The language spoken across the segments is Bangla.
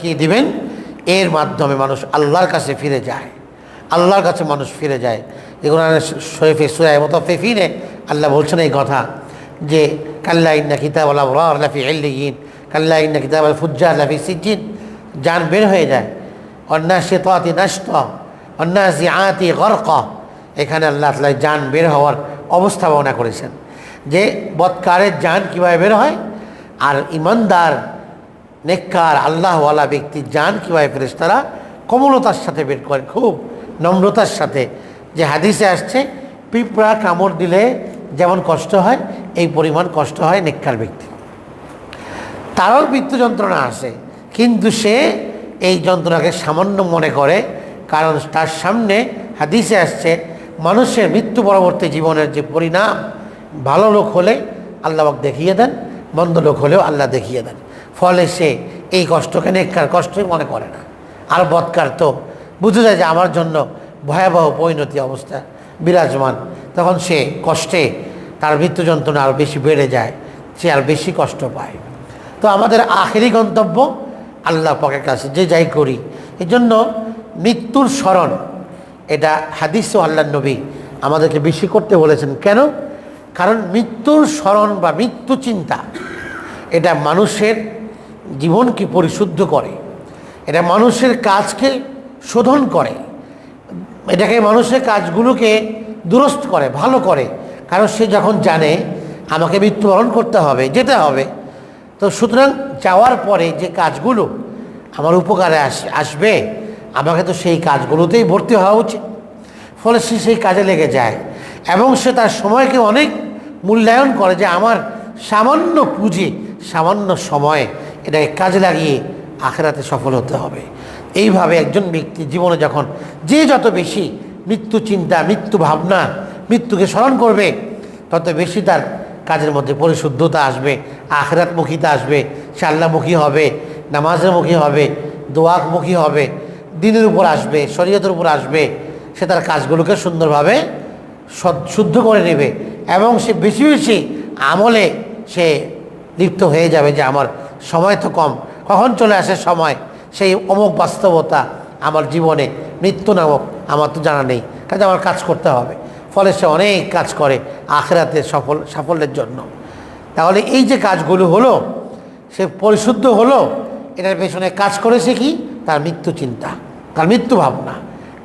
কি দিবেন? এর মাধ্যমে মানুষ আল্লাহর কাছে ফিরে যায়। আল্লাহর কাছে মানুষ ফিরে যায়। এগুলো শরীফে সুরায় মতো ফেফিনে আল্লাহ বলছেন এই কথা যে, কাল্লা ইন্না কিতাব আল্লাহ লাফি এল্লিগিন কাল্লা ইন্না কিতাব আল ফুজ্জা লাফি সিজিন যান বের হয়ে যায়। অন্যা শেতাতি নষ্ট অন্যা জিয়াতি গরক। এখানে আল্লাহ তালা যান বের হওয়ার অবস্থা বর্ণনা করেছেন। যে বৎকারের যান কীভাবে বের হয়? আর ইমানদার নেককার, আল্লাহওয়ালা ব্যক্তির যান কীভাবে ফেরেশতারা কোমলতার সাথে বের করেন খুব নম্রতার সাথে। যে হাদিসে আসছে, পিঁপড়া কামড় দিলে যেমন কষ্ট হয়, এই পরিমাণ কষ্ট হয় নেককার ব্যক্তি। তারও মৃত্যু যন্ত্রণা আসে কিন্তু সে এই যন্ত্রণাকে সামান্য মনে করে, কারণ তার সামনে হাদিসে আসছে, মানুষের মৃত্যু পরবর্তী জীবনের যে পরিণাম, ভালো লোক হলে আল্লাহ দেখিয়ে দেন মন্দ লোক হলেও আল্লাহ দেখিয়ে দেন। ফলে সে এই কষ্টকে নেককার কষ্টই মনে করে না। আর বৎকার তো বুঝে যায় যে আমার জন্য ভয়াবহ পরিণতি অবস্থা, বিরাজমান। তখন সে কষ্টে তার মৃত্যু যন্ত্রণা আরও বেশি বেড়ে যায়, সে আর বেশি কষ্ট পায়। তো আমাদের আখেরি গন্তব্য আল্লাহ পাকের কাছে, যে যাই করি। এই জন্য মৃত্যুর স্মরণ, এটা হাদিস ও আল্লাহ নবী আমাদেরকে বেশি করতে বলেছেন। কেন? কারণ মৃত্যুর স্মরণ বা মৃত্যু চিন্তা, এটা মানুষের জীবনকে পরিশুদ্ধ করে, এটা মানুষের কাজকে শোধন করে, এটাকে মানুষের কাজগুলোকে দুরস্ত করে, ভালো করে। কারণ সে যখন জানে আমাকে মৃত্যুবরণ করতে হবে, যেতে হবে, তো সুতরাং যাওয়ার পরে যে কাজগুলো আমার উপকারে আস, আসবে, আমাকে তো সেই কাজগুলোতেই ভর্তি হওয়া উচিত। ফলে সে সেই কাজে লেগে যায়। এবং সে তার সময়কে অনেক মূল্যায়ন করে যে আমার সামান্য পুঁজি, সামান্য সময় এটাকে কাজে লাগিয়ে আখেরাতে সফল হতে হবে। এইভাবে একজন ব্যক্তি জীবনে যখন যে যত বেশি মৃত্যু চিন্তা, মৃত্যু ভাবনা, মৃত্যুকে স্মরণ করবে, তত বেশি তার কাজের মধ্যে পরিশুদ্ধতা আসবে আখরাতমুখিতা আসবে সে আল্লাহমুখী হবে নামাজের মুখী হবে দোয়াকমুখী হবে, দিনের উপর আসবে, শরীয়তের উপর আসবে, সে তার কাজগুলোকে সুন্দরভাবে শুদ্ধ করে নেবে এবং সে বেশি বেশি আমলে সে লিপ্ত হয়ে যাবে যে আমার সময় তো কম। কখন চলে আসে সময়? সেই অমুক বাস্তবতা আমার জীবনে মৃত্যু নামক, আমার তো জানা নেই। কাজে আমার কাজ করতে হবে। ফলে সে অনেক কাজ করে আখেরাতে সফল, সাফল্যের জন্য। তাহলে এই যে কাজগুলো হলো, সে পরিশুদ্ধ হলো, এটার পেছনে কাজ করেছে কি? তার মৃত্যু চিন্তা, তার মৃত্যু ভাবনা।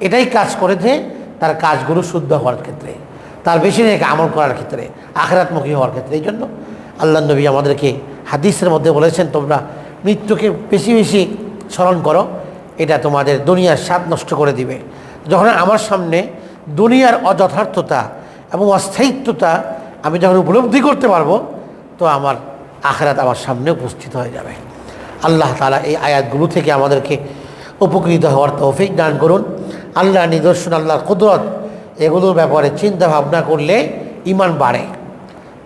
এটাই কাজ করেছে তার কাজগুলো শুদ্ধ হওয়ার ক্ষেত্রে, তার বেশি নেই আমল করার ক্ষেত্রে, আখরাতমুখী হওয়ার ক্ষেত্রে, এই জন্য আল্লাহ নবী আমাদেরকে হাদিসের মধ্যে বলেছেন, তোমরা মৃত্যুকে বেশি বেশি স্মরণ করো, এটা তোমাদের দুনিয়ার স্বাদ নষ্ট করে দিবে। যখন আমার সামনে দুনিয়ার অযথার্থতা এবং অস্থায়িত্বতা আমি যখন উপলব্ধি করতে পারব, তো আমার আখরাত আমার সামনে উপস্থিত হয়ে যাবে। আল্লাহ তালা এই আয়াতগুলো থেকে আমাদেরকে উপকৃত হওয়ার তৌফিক দান করুন। আল্লাহ নিদর্শন, আল্লাহর কুদরত, এগুলোর ব্যাপারে চিন্তা ভাবনা করলে ইমান বাড়ে।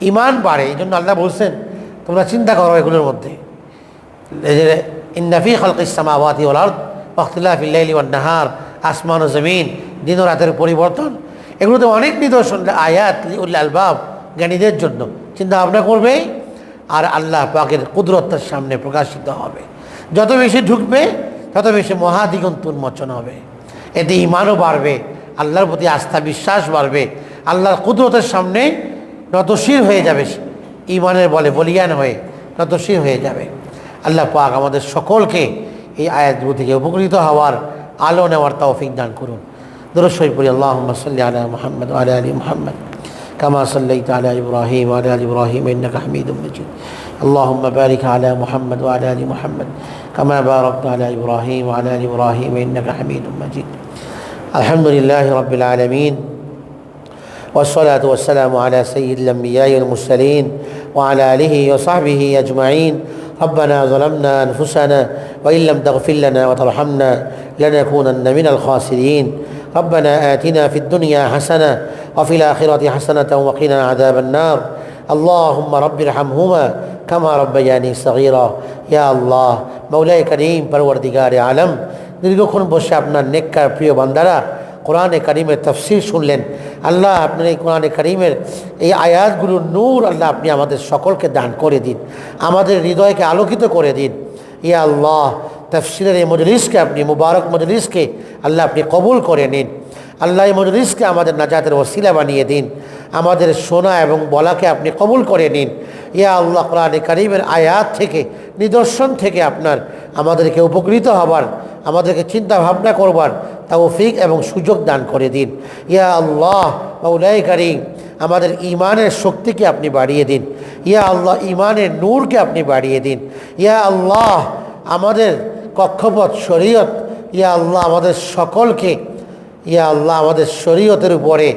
ইমান বাড়ে এই জন্য আল্লাহ বলছেন, তোমরা চিন্তা করো এগুলোর মধ্যে। ইন্নাফি খালক ইসলামাবাতি ওলার ফখতুল্লাহিল্লাইলি নাহার, আসমান ও জমিন, দিন ও রাতের পরিবর্তন। এগুলোতে অনেক নিদর্শন, আয়াত উল্লা আলবাব জ্ঞানীদের জন্য। চিন্তা ভাবনা করবে, আর আল্লাহ পাকের কুদরতার সামনে প্রকাশিত হবে। যত বেশি ঢুকবে, তত বেশি মহাদিগন্ত উন্মোচন হবে। এতে ইমানও বাড়বে আল্লাহর প্রতি আস্থা বিশ্বাস বাড়বে আল্লাহর কুদরতের সামনে নতশীর হয়ে যাবে ইমানের বলে বলিয়ান হয়ে নতশীর হয়ে যাবে আল্লাহ পাক আমাদের সকলকে এই আয়াতগুলো থেকে উপকৃত হওয়ার আলো নেওয়ার তৌফিক দান করুন দরসইপুরি আল্লাহ সাল্লি আলা মোহাম্মদ আলা আলী মোহাম্মদ كما صليت على إبراهيم وعلى آل إبراهيم إنك حميد مجيد اللهم بارك على محمد وعلى آل محمد كما باركت على إبراهيم وعلى آل إبراهيم إنك حميد مجيد الحمد لله رب العالمين والصلاة والسلام على سيد الأنبياء والمرسلين وعلى آله وصحبه أجمعين. ربنا ظلمنا أنفسنا وإن لم تغفر لنا وترحمنا لنكونن من الخاسرين. ربنا آتنا في الدنيا حسنة وفي الآخرة حسنة وقنا عذاب النار. اللهم رب ارحمهما كما ربياني صغيرا. يا الله مولاي كريم پروردگار عالم দীর্ঘক্ষণ বসে আপনার নেককার প্রিয় বান্দারা কোরআনে কারিমের তফসির শুনলেন। আল্লাহ আপনার এই কোরআনে কারিমের এই আয়াতগুলোর নূর আল্লাহ আপনি আমাদের সকলকে দান করে দিন। আমাদের হৃদয়কে আলোকিত করে দিন। ইয়া আল্লাহ তফসিলের এই মজলিসকে আপনি, মুবারক মজলিসকে আল্লাহ আপনি কবুল করে নিন। আল্লাহ এই মজলিসকে আমাদের নাজাতের ওসিলা বানিয়ে দিন। আমাদের শোনা এবং বলাকে আপনি কবুল করে নিন। ইয়া আল্লাহ কোরআন করিমের আয়াত থেকে, নিদর্শন থেকে আপনার, আমাদেরকে উপকৃত হবার, আমাদেরকে চিন্তা ভাবনা করবার তৌফিক এবং সুযোগ দান করে দিন। ইয়া আল্লাহ মৌলাই করিম, আমাদের ইমানের শক্তিকে আপনি বাড়িয়ে দিন। ইয়া আল্লাহ ইমানের নূরকে আপনি বাড়িয়ে দিন। ইয়া আল্লাহ, আমাদের কক্ষপথ, শরীয়ত, ইয়া আল্লাহ, আমাদের সকলকে, ইয়া আল্লাহ, আমাদের শরীয়তের উপরে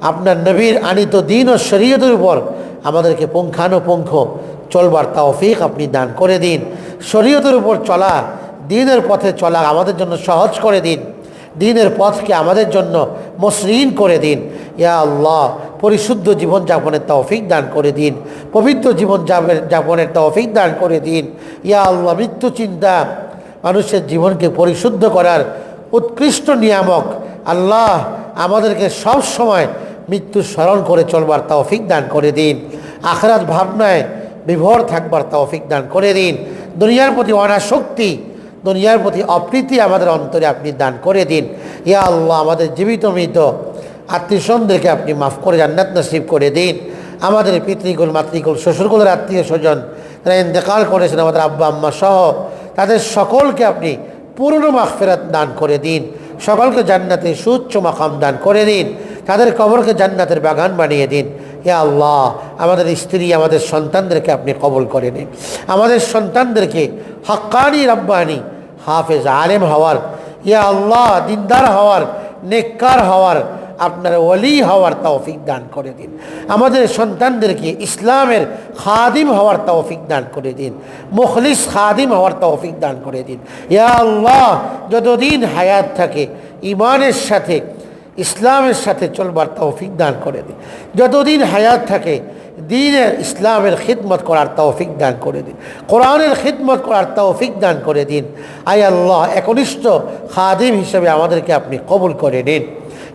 আপনার নবীর আনিত দিন ও শরীয়তের উপর আমাদেরকে পুঙ্খানুপুঙ্খ চলবার তৌফিক আপনি দান করে দিন। শরীয়তের উপর চলা, দিনের পথে চলা আমাদের জন্য সহজ করে দিন। দিনের পথকে আমাদের জন্য মসৃণ করে দিন। ইয়া আল্লাহ, পরিশুদ্ধ জীবনযাপনের তৌফিক দান করে দিন। পবিত্র জীবন যাপনের তৌফিক দান করে দিন। ইয়া আল্লাহ, মৃত্যু চিন্তা মানুষের জীবনকে পরিশুদ্ধ করার উৎকৃষ্ট নিয়ামক। আল্লাহ, আমাদেরকে সব সময় মৃত্যু স্মরণ করে চলবার তৌফিক দান করে দিন। আখরাত ভাবনায় বিভোর থাকবার তৌফিক দান করে দিন। দুনিয়ার প্রতি অনাসক্তি, দুনিয়ার প্রতি অপ্রীতি আমাদের অন্তরে আপনি দান করে দিন। ইয়া আল্লাহ, আমাদের জীবিত মৃত আত্মীয়স্বজনদেরকে আপনি মাফ করে জান্নাত নসিব করে দিন। আমাদের পিতৃকুল মাতৃকুল শ্বশুরকুলের আত্মীয় স্বজন তারা ইন্তেকাল করেছেন, আমাদের আব্বা, আম্মা সহ, তাদের সকলকে আপনি পুরনো মাগফেরাত দান করে দিন। সকলকে জান্নাতে সুচ্চ মাকাম দান করে দিন। তাদের কবরকে জান্নাতের বাগান বানিয়ে দিন। ইয়া আল্লাহ, আমাদের স্ত্রী, আমাদের সন্তানদেরকে আপনি কবল করে নিন। আমাদের সন্তানদেরকে হাক্কানি রব্বানি, হাফেজ, আলেম হওয়ার, ইয়া আল্লাহ, দিনদার হওয়ার, নেককার হওয়ার, আপনার ওলি হওয়ার তৌফিক দান করে দিন। আমাদের সন্তানদেরকে ইসলামের খাদিম হওয়ার তৌফিক দান করে দিন। মুখলিস খাদিম হওয়ার তৌফিক দান করে দিন। ইয়া আল্লাহ, যতদিন হায়াত থাকে ইমানের সাথে ইসলামের সাথে চলবার তৌফিক দান করে দিন। যতদিন হায়াত থাকে, দিনের ইসলামের খিদমত করার তৌফিক দান করে দিন। কোরআনের খিদমত করার তৌফিক দান করে দিন। আয় আল্লাহ, একনিষ্ঠ খাদিম হিসেবে আমাদেরকে আপনি কবুল করে নিন।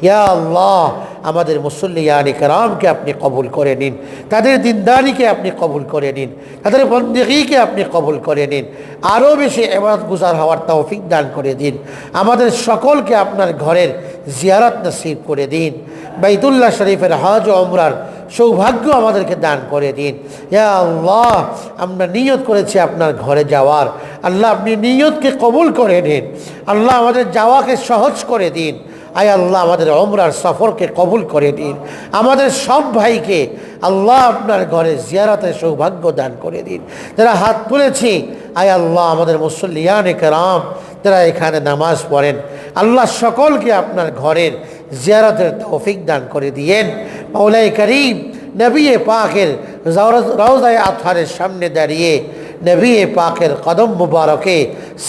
ইয়া আল্লাহ, আমাদের মুসল্লিয়ানি কারামকে আপনি কবুল করে নিন। তাদের দিনদারিকে আপনি কবুল করে নিন। তাদের বন্দিগিকে আপনি কবুল করে নিন। আরও বেশি এবারত গুজার হওয়ার তৌফিক দান করে দিন। আমাদের সকলকে আপনার ঘরের জিয়ারত নসিব করে দিন। বাইতুল্লাহ শরীফের হজ অমরার সৌভাগ্য আমাদেরকে দান করে দিন। ইয়া আল্লাহ, আমরা নিয়ত করেছি আপনার ঘরে যাওয়ার। আল্লাহ, আপনি নিয়তকে কবুল করে নিন। আল্লাহ, আমাদের যাওয়াকে সহজ করে দিন। আয় আল্লাহ, আমাদের অমরার সফরকে কবুল করে দিন। আমাদের সব ভাইকে আল্লাহ আপনার ঘরে জিয়ারতের সৌভাগ্য দান করে দিন। যারা হাত তুলেছি, আয় আল্লাহ, আমাদের মুসল্লিয়ান রাম যারা এখানে নামাজ পড়েন আল্লাহ সকলকে আপনার ঘরের জিয়ারতের তৌফিক দান করে দিয়েন। মৌলাই করিম নবী পাকের রওজায় আথারের সামনে দাঁড়িয়ে নবী পাকের কদম মুবারকে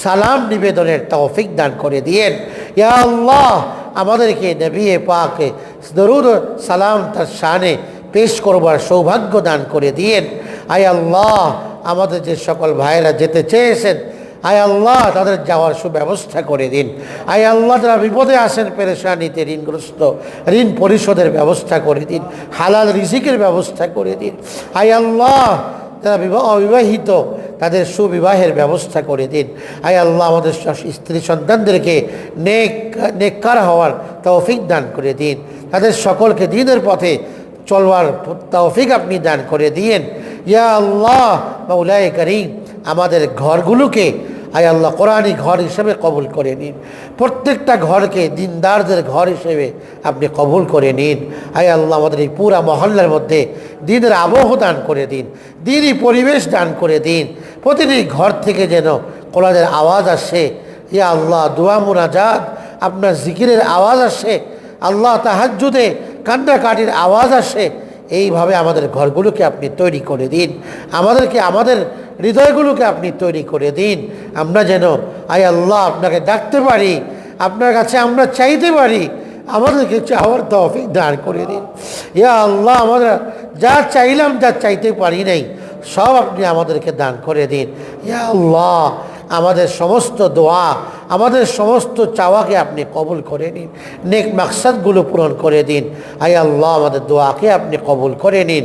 সালাম নিবেদনের তৌফিক দান করে দিয়েন। ইয়া আল্লাহ, আমাদেরকে নবী পাকে দরুদ সালাম তার শানে পেশ করবার সৌভাগ্য দান করে দিয়েন। আয় আল্লাহ, আমাদের যে সকল ভাইয়েরা যেতে চেয়েছেন আয় আল্লাহ, তাদের যাওয়ার সুব্যবস্থা করে দিন। আয় আল্লাহ, যারা বিপদে আসেন, পেরেশানিতে ঋণগ্রস্ত, ঋণ পরিশোধের ব্যবস্থা করে দিন, হালাল রিজিকের ব্যবস্থা করে দিন। আয় আল্লাহ, যারা বিবাহ, অবিবাহিত, তাদের সুবিবাহের ব্যবস্থা করে দিন। আয় আল্লাহ, আমাদের স্ত্রী সন্তানদেরকে নেক, নেককার হওয়ার তৌফিক দান করে দিন। তাদের সকলকে দিনের পথে চলবার তৌফিক আপনি দান করে দিয়েন। ইয়া আল্লাহ উলায় করিম, আমাদের ঘরগুলোকে আয় আল্লাহ কোরআনই ঘর হিসেবে কবুল করে নিন। প্রত্যেকটা ঘরকে দিনদারদের ঘর হিসেবে আপনি কবুল করে নিন। আয় আল্লাহ আমাদের এই পুরা মহল্লার মধ্যে দিনের আবহ দান করে দিন, দিনই পরিবেশ দান করে দিন। প্রতিটি ঘর থেকে যেন কোরআনের আওয়াজ আসে, ইয়া আল্লাহ দোয়া মুনাজাত, আপনার জিকিরের আওয়াজ আসে, আল্লাহ তাহাজুদে কান্নাকাটির আওয়াজ আসে, এইভাবে আমাদের ঘরগুলোকে আপনি তৈরি করে দিন। আমাদেরকে আমাদের হৃদয়গুলোকে আপনি তৈরি করে দিন। আমরা যেন, আয় আল্লাহ, আপনাকে ডাকতে পারি, আপনার কাছে আমরা চাইতে পারি, আমাদেরকে চাওয়ার তফিক দান করে দিন। ইয়া আল্লাহ, আমরা যা চাইলাম যা চাইতে পারি নাই, সব আপনি আমাদেরকে দান করে দিন। ইয়া আল্লাহ, আমাদের সমস্ত দোয়া, আমাদের সমস্ত চাওয়াকে আপনি কবুল করে নিন, নেক মাকসাদগুলো পূরণ করে দিন। আই আল্লাহ, আমাদের দোয়াকে আপনি কবুল করে নিন।